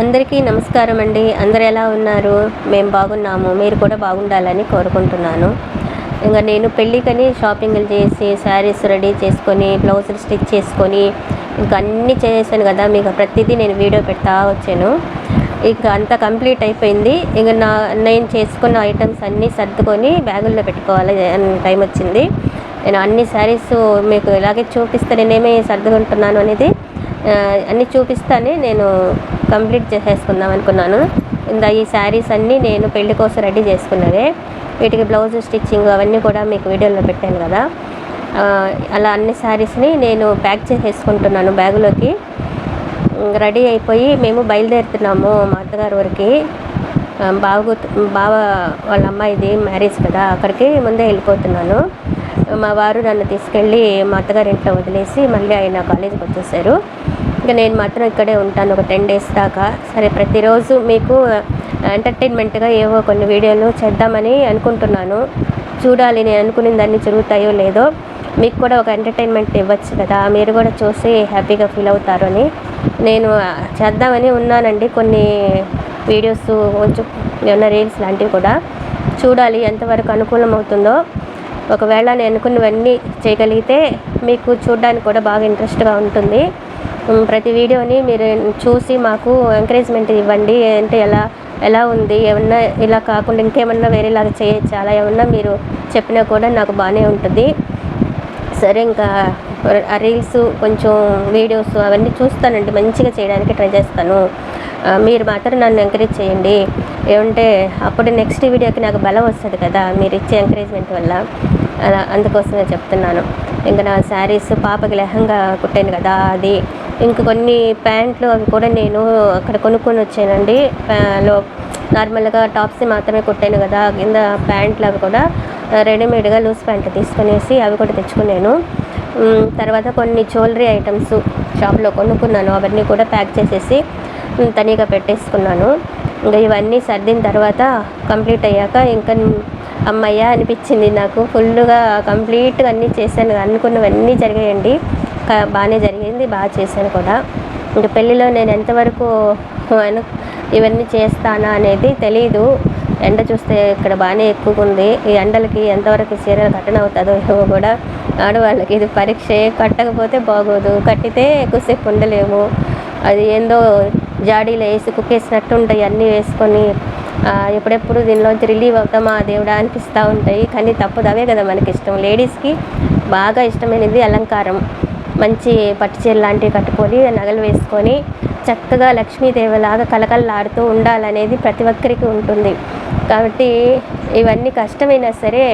అందరికీ నమస్కారం అండి. అందరు ఎలా ఉన్నారు? మేము బాగున్నాము. మీరు కూడా బాగుండాలని కోరుకుంటున్నాను. ఇంకా నేను పెళ్ళికని షాపింగ్లు చేసి శారీస్ రెడీ చేసుకొని బ్లౌజులు స్టిచ్ చేసుకొని ఇంకా అన్నీ చేసాను కదా. మీకు ప్రతిదీ నేను వీడియో పెడతా వచ్చాను. ఇంకా అంతా కంప్లీట్ అయిపోయింది. ఇంకా నా నేను చేసుకున్న ఐటమ్స్ అన్నీ సర్దుకొని బ్యాగుల్లో పెట్టుకోవాలి టైం వచ్చింది. నేను అన్ని శారీస్ మీకు ఇలాగే చూపిస్తే నేనేమి సర్దుకుంటున్నాను అనేది అన్నీ చూపిస్తానే నేను కంప్లీట్ చేసేసుకుందాం అనుకున్నాను. ఇందా ఈ శారీస్ అన్నీ నేను పెళ్ళి కోసం రెడీ చేసుకున్నవే. వీటికి బ్లౌజ్ స్టిచ్చింగ్ అవన్నీ కూడా మీకు వీడియోలో పెట్టాను కదా. అలా అన్ని శారీస్ని నేను ప్యాక్ చేసేసుకుంటున్నాను బ్యాగులోకి. రెడీ అయిపోయి మేము బయలుదేరుతున్నాము మా అత్తగారి వరకు బాగు బావ వాళ్ళ అమ్మాయిది మ్యారేజ్ కదా అక్కడికి ముందే వెళ్ళిపోతున్నాను. మా వారు నన్ను తీసుకెళ్ళి మా అత్తగారి ఇంట్లో వదిలేసి మళ్ళీ ఆయన కాలేజీకి వచ్చేసారు. ఇంకా నేను మాత్రం ఇక్కడే ఉంటాను ఒక టెన్ డేస్ దాకా. సరే ప్రతిరోజు మీకు ఎంటర్టైన్మెంట్గా ఏవో కొన్ని వీడియోలు చేద్దామని అనుకుంటున్నాను. చూడాలి నేను అనుకునే దాన్ని జరుగుతాయో లేదో. మీకు కూడా ఒక ఎంటర్టైన్మెంట్ ఇవ్వచ్చు కదా మీరు కూడా చూసి హ్యాపీగా ఫీల్ అవుతారు అని. నేను చేద్దామని ఉన్నానండి కొన్ని వీడియోస్ కొంచెం ఏమన్నా రీల్స్ లాంటివి కూడా. చూడాలి ఎంతవరకు అనుకూలం అవుతుందో. ఒకవేళ నేను అనుకున్నవన్నీ చేయగలిగితే మీకు చూడడానికి కూడా బాగా ఇంట్రెస్ట్గా ఉంటుంది. ప్రతి వీడియోని మీరు చూసి మాకు ఎంకరేజ్మెంట్ ఇవ్వండి. అంటే ఎలా ఎలా ఉంది ఏమన్నా ఇలా కాకుండా ఇంకేమన్నా వేరేలాగా చేయొచ్చు అలా ఏమన్నా మీరు చెప్పినా కూడా నాకు బాగానే ఉంటుంది. సరే ఇంకా రీల్స్ కొంచెం వీడియోస్ అవన్నీ చూస్తానండి. మంచిగా చేయడానికి ట్రై చేస్తాను. మీరు మాత్రం నన్ను ఎంకరేజ్ చేయండి. ఏమంటే అప్పుడు నెక్స్ట్ వీడియోకి నాకు బలం వస్తుంది కదా మీరు ఇచ్చే ఎంకరేజ్మెంట్ వల్ల. అలా అందుకోసమే చెప్తున్నాను. ఇంకా నా శారీస్ పాపకి లెహంగా కుట్టాను కదా అది ఇంక కొన్ని ప్యాంట్లు అవి కూడా నేను అక్కడ కొనుక్కొని వచ్చానండి. లో నార్మల్గా టాప్స్ మాత్రమే కుట్టాను కదా కింద ప్యాంట్లు అవి కూడా రెడీమేడ్గా లూజ్ ప్యాంట్ తీసుకునేసి అవి కూడా తెచ్చుకున్నాను. తర్వాత కొన్ని జ్యువెలరీ ఐటమ్స్ షాప్లో కొనుక్కున్నాను అవన్నీ కూడా ప్యాక్ చేసేసి తనీగా పెట్టేసుకున్నాను. ఇంకా ఇవన్నీ సర్దిన తర్వాత కంప్లీట్ అయ్యాక ఇంకా అమ్మయ్య అనిపించింది నాకు. ఫుల్గా కంప్లీట్గా అన్నీ చేశాను అనుకున్నవన్నీ జరిగాయండి. బాగానే జరిగింది బాగా చేశాను కూడా. ఇంకా పెళ్ళిలో నేను ఎంతవరకు ఇవన్నీ చేస్తానా అనేది తెలీదు. ఎండ చూస్తే ఇక్కడ బాగానే ఎక్కువగా ఉంది ఈ ఎండలకి ఎంతవరకు చీరలు కట్టన అవుతుందో ఏమో కూడా ఆడవాళ్ళకి ఇది పరీక్ష కట్టకపోతే బాగోదు. కట్టితే ఎక్కువసేపు ఉండలేము. అది ఏందో జాడీలో వేసి కుక్కేసినట్టు ఉంటాయి అన్నీ వేసుకొని ఎప్పుడెప్పుడు దీనిలోంచి రిలీవ్ అవుతామా దేవుడా అనిపిస్తూ ఉంటాయి. కానీ తప్పదు. అవే కదా మనకి ఇష్టం లేడీస్కి బాగా ఇష్టమైనది అలంకారం. మంచి పట్టుచీర లాంటివి కట్టుకొని నగలు వేసుకొని చక్కగా లక్ష్మీదేవిలాగా కలకలలాడుతూ ఉండాలనేది ప్రతి ఒక్కరికి ఉంటుంది. కాబట్టి ఇవన్నీ కష్టమైనా సరే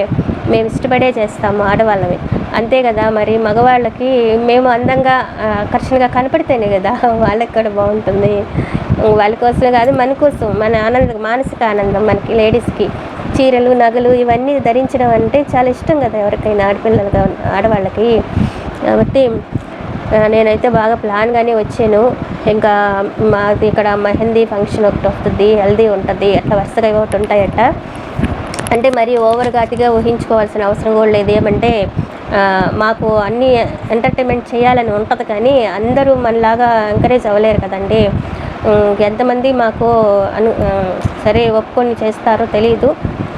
మేము ఇష్టపడే చేస్తాము ఆడవాళ్ళవి అంతే కదా మరి మగవాళ్ళకి మేము అందంగా ఆకర్షణగా కనపడితేనే కదా వాళ్ళకి కూడా బాగుంటుంది. వాళ్ళ కోసమే కాదు మన కోసం మన ఆనందం మానసిక ఆనందం మనకి లేడీస్కి. చీరలు నగలు ఇవన్నీ ధరించడం అంటే చాలా ఇష్టం కదా ఎవరికైనా ఆడపిల్లలుగా ఆడవాళ్ళకి. కాబట్టి నేనైతే బాగా ప్లాన్గానే వచ్చాను. ఇంకా మాది ఇక్కడ మెహందీ ఫంక్షన్ ఒకటి వస్తుంది హెల్దీ ఉంటుంది అట్లా వరుసగా ఒకటి ఉంటాయట. అంటే మరి ఓవర్గాటిగా ఊహించుకోవాల్సిన అవసరం కూడా లేదు. ఏమంటే మాకు అన్నీ ఎంటర్టైన్మెంట్ చేయాలని ఉంటుంది కానీ అందరూ మనలాగా ఎంకరేజ్ అవ్వలేరు కదండి. ఎంతమంది మాకు అను సరే ఒప్పుకొని చేస్తారో తెలియదు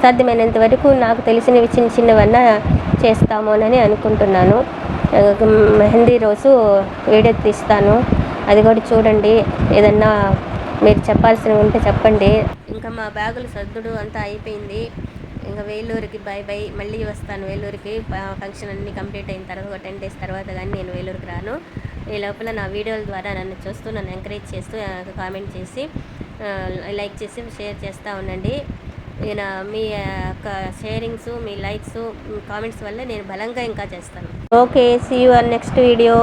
సాధ్యమైనంత వరకు నాకు తెలిసినవి చిన్న చిన్నవన్నా చేస్తామోనని అనుకుంటున్నాను. మెహందీ రోజు వీడియో తీస్తాను. అది కూడా చూడండి. ఏదన్నా మీరు చెప్పాల్సినవి ఉంటే చెప్పండి. ఇంకా మా బ్యాగులు సర్దుడు అంతా అయిపోయింది. ఇంకా వేలూరుకి బై బై. మళ్ళీ వస్తాను వేలూరుకి. ఫంక్షన్ అన్నీ కంప్లీట్ అయిన తర్వాత ఒక టెన్ డేస్ తర్వాత కానీ నేను వేలూరుకి రాను. ఈ లోపల నా వీడియోల ద్వారా నన్ను చూస్తూ నన్ను ఎంకరేజ్ చేస్తూ కామెంట్ చేసి లైక్ చేసి షేర్ చేస్తూ ఉండండి. నేను మీ యొక్క షేరింగ్స్ మీ లైక్స్ కామెంట్స్ వల్ల నేను బలంగా ఇంకా చేస్తాను. Okay see you next video